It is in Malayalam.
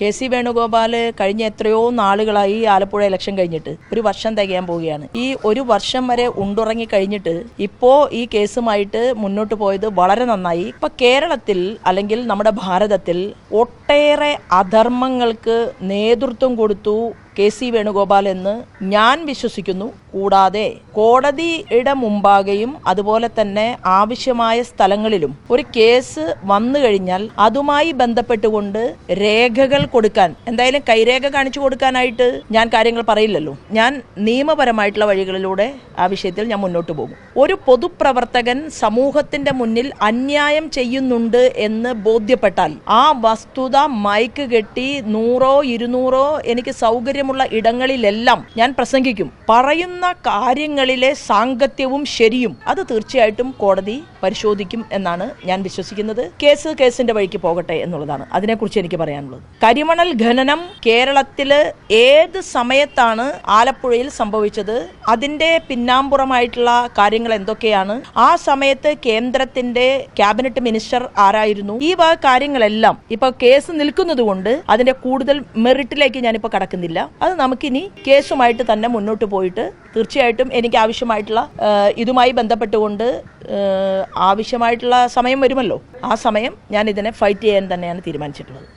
കെ സി വേണുഗോപാൽ കഴിഞ്ഞ എത്രയോ നാളുകളായി ആലപ്പുഴ ഇലക്ഷൻ കഴിഞ്ഞിട്ട് ഒരു വർഷം തികയാൻ പോവുകയാണ്. ഈ ഒരു വർഷം വരെ ഉണ്ടുറങ്ങി കഴിഞ്ഞിട്ട് ഇപ്പോ ഈ കേസുമായിട്ട് മുന്നോട്ട് പോയത് വളരെ നന്നായി. ഇപ്പൊ കേരളത്തിൽ അല്ലെങ്കിൽ നമ്മുടെ ഭാരതത്തിൽ ഒട്ടേറെ അധർമ്മങ്ങൾക്ക് നേതൃത്വം കൊടുത്തു കെ സി വേണുഗോപാൽ എന്ന് ഞാൻ വിശ്വസിക്കുന്നു. കൂടാതെ കോടതിയുടെ മുമ്പാകെയും അതുപോലെ തന്നെ ആവശ്യമായ സ്ഥലങ്ങളിലും ഒരു കേസ് വന്നു കഴിഞ്ഞാൽ അതുമായി ബന്ധപ്പെട്ടുകൊണ്ട് രേഖകൾ കൊടുക്കാൻ എന്തായാലും കൈരേഖ കാണിച്ചു കൊടുക്കാനായിട്ട് ഞാൻ കാര്യങ്ങൾ പറയില്ലല്ലോ. ഞാൻ നിയമപരമായിട്ടുള്ള വഴികളിലൂടെ ആ വിഷയത്തിൽ ഞാൻ മുന്നോട്ട് പോകും. ഒരു പൊതുപ്രവർത്തകൻ സമൂഹത്തിന്റെ മുന്നിൽ അന്യായം ചെയ്യുന്നുണ്ട് എന്ന് ബോധ്യപ്പെട്ടാൽ ആ വസ്തുത മൈക്ക് കെട്ടി നൂറോ ഇരുന്നൂറോ എനിക്ക് സൗകര്യമുള്ള ഇടങ്ങളിലെല്ലാം ഞാൻ പ്രസംഗിക്കും. പറയുന്ന കാര്യങ്ങളിലെ സാങ്കത്യവും ശരിയും അത് തീർച്ചയായിട്ടും കോടതി പരിശോധിക്കും എന്നാണ് ഞാൻ വിശ്വസിക്കുന്നത്. കേസ് കേസിന്റെ വഴിക്ക് പോകട്ടെ എന്നുള്ളതാണ് അതിനെക്കുറിച്ച് എനിക്ക് പറയാനുള്ളത്. കരിമണൽ ഖനനം കേരളത്തിൽ ഏത് സമയത്താണ് ആലപ്പുഴയിൽ സംഭവിച്ചത്? അതിന്റെ പിന്നാമ്പുറമായിട്ടുള്ള കാര്യങ്ങൾ എന്തൊക്കെയാണ്? ആ സമയത്ത് കേന്ദ്രത്തിന്റെ ക്യാബിനറ്റ് മിനിസ്റ്റർ ആരായിരുന്നു? ഈ വക കാര്യങ്ങളെല്ലാം ഇപ്പൊ കേസ് നിൽക്കുന്നത് കൊണ്ട് അതിന്റെ കൂടുതൽ മെറിറ്റിലേക്ക് ഞാനിപ്പോ കടക്കുന്നില്ല. അത് നമുക്കിനി കേസുമായിട്ട് തന്നെ മുന്നോട്ട് പോയിട്ട് തീർച്ചയായിട്ടും എനിക്ക് ആവശ്യമായിട്ടുള്ള ഇതുമായി ബന്ധപ്പെട്ടുകൊണ്ട് ആവശ്യമായിട്ടുള്ള സമയം വരുമല്ലോ. ആ സമയം ഞാൻ ഇതിനെ ഫൈറ്റ് ചെയ്യാൻ തന്നെയാണ് തീരുമാനിച്ചിട്ടുള്ളത്.